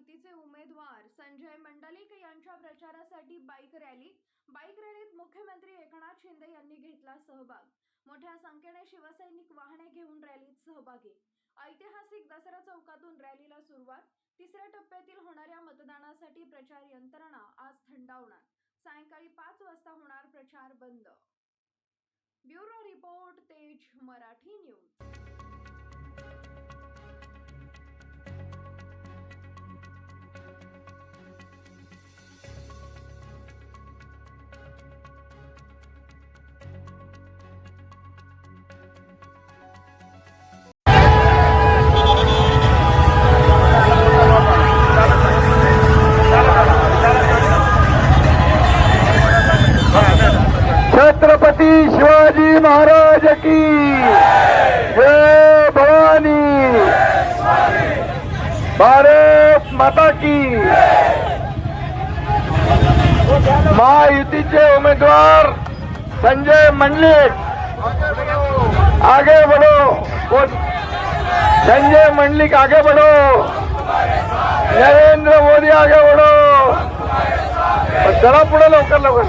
महायुतीचे उमेदवार संजय मंडलिक यांच्या प्रचारासाठी बाईक रॅली. बाईक रॅलीत मुख्यमंत्री एकनाथ शिंदे यांनी घेतला सहभाग. मोठ्या संख्येने शिवसैनिक वाहने घेऊन रॅलीत सहभागी. ऐतिहासिक दसरा चौकातून रॅलीला सुरुवात. तिसऱ्या टप्प्यातील होणाऱ्या मतदानासाठी प्रचार यंत्रणा आज थंडावणार. सायंकाळी पाच वाजता होणार प्रचार बंद. ब्युरो रिपोर्ट तेज मराठी न्यूज. महाराज की जय भवानी. भारत माता की. महायुतीचे उमेदवार संजय मंडलिक. आगे बढ़ो. संजय मंडलिक आगे बढ़ो. नरेंद्र मोदी आगे बढ़ो. चला पुढे लवकर लवकर.